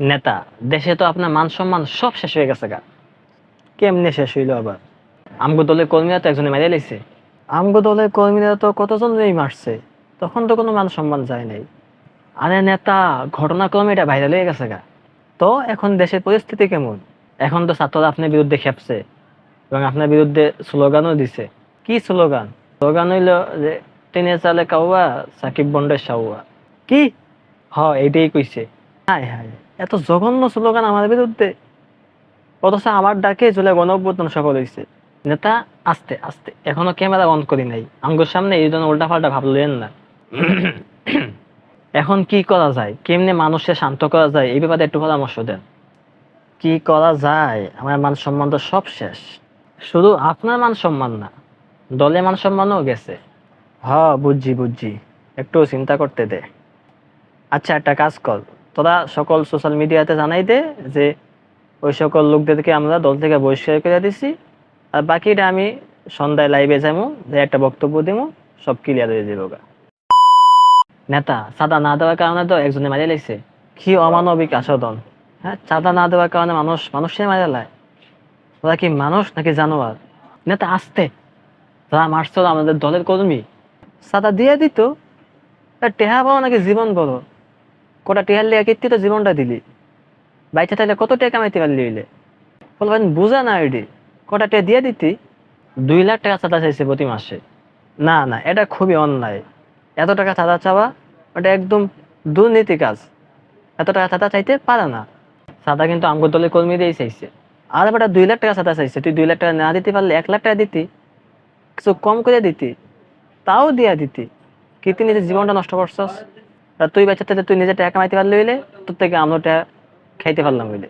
নেতা, দেশে তো আপনার মান সম্মান সব শেষ হয়ে গেছে গা। কেমনে শেষ হইল আবার? আমগো দলের কর্মীরা তো একজনে মেরে লাইছে। আমগো দলের কর্মীরা তো কতজন এই মারছে? তখন তো কোনো মান সম্মান যায় নাই। আরে নেতা, ঘটনাক্রমে এটা ভাইরাল হয়ে গেছে গা। তো এখন দেশের পরিস্থিতি কেমন? এখন তো ছাত্ররা আপনার বিরুদ্ধে খেপছে এবং আপনার বিরুদ্ধে স্লোগানও দিছে। কি স্লোগান? স্লোগান হইল যে, টেনে চালে কাউয়া, সাকিব বন্ডের সাউয়া কি? হ, এইটাই কইছে। হায় হায়। এত জঘন্য স্লোগান আমার বিরুদ্ধে। অথচ আমার ডাকে চলে গণঅভ্যুত্থান সফল হয়েছে নেতা, আস্তে আস্তে, এখনও ক্যামেরা অন করি নাই। আঙ্গুর সামনে এই জন্য উল্টা পাল্টা ভাবলেন না। এখন কি করা যায়? কেমনে মানুষকে শান্ত করা যায়? এই ব্যাপারে একটু পরামর্শ দেন। কি করা যায়? আমার মান সম্মান তো সব শেষ। শুধু আপনার মান সম্মান না, দলে মান সম্মানও গেছে। হ, বুঝছি বুঝছি। একটু চিন্তা করতে দে। আচ্ছা একটা কাজ কর। তোরা সকল সোশ্যাল মিডিয়াতে জানাই দে যে ওই সকল লোকদেরকে আমরা দল থেকে বহিষ্কার করে দিছি। আর বাকিটা আমি সন্ধ্যায় লাইভে যাব, যে একটা বক্তব্য দিব, সব ক্লিয়ার হয়ে যাব নেতা, চাঁদা না দেওয়ার কারণে তো একজনে মারিয়ে লাইছে। কি অমানবিক আচরণ। হ্যাঁ চাঁদা না দেওয়ার কারণে মানুষ, মানুষের মারা লায়। ওরা কি মানুষ নাকি জানোয়ার? নেতা, আসতে। তারা মারছিল আমাদের দলের কর্মী। চাঁদা দিয়ে দিত। টেহা পাও নাকি জীবন বড়? কটা টেহার লিয়া কীর্তি তো জীবনটা দিলি। বাইচে থাকলে কত টাকা কামাইতে পারলি হইলে? বলবেন বুঝা না এডি কটা টাকা দিয়ে দিতি, দুই লাখ টাকা চাঁদা চাইছে প্রতি মাসে। না না, এটা খুবই অন্যায়। এত টাকা চাঁদা চাওয়া, ওটা একদম দুর্নীতি কাজ। এত টাকা চাঁদা চাইতে পারে না। চাঁদা কিন্তু আমগো দলের কর্মীদেরই চাইছে। আর বেটা দুই লাখ টাকা চাঁদা চাইছে, তুই দুই লাখ টাকা না দিতে পারলে এক লাখ টাকা দিতি, কিছু কম করে দিতি, তাও দিয়া দিতি। কি তুই নিজের জীবনটা নষ্ট করছস? তুই থেকে তুই নিজে টাকা কামাইতে পারলি হইলে তোর থেকে আমরা খাইতে পারলাম হইলে।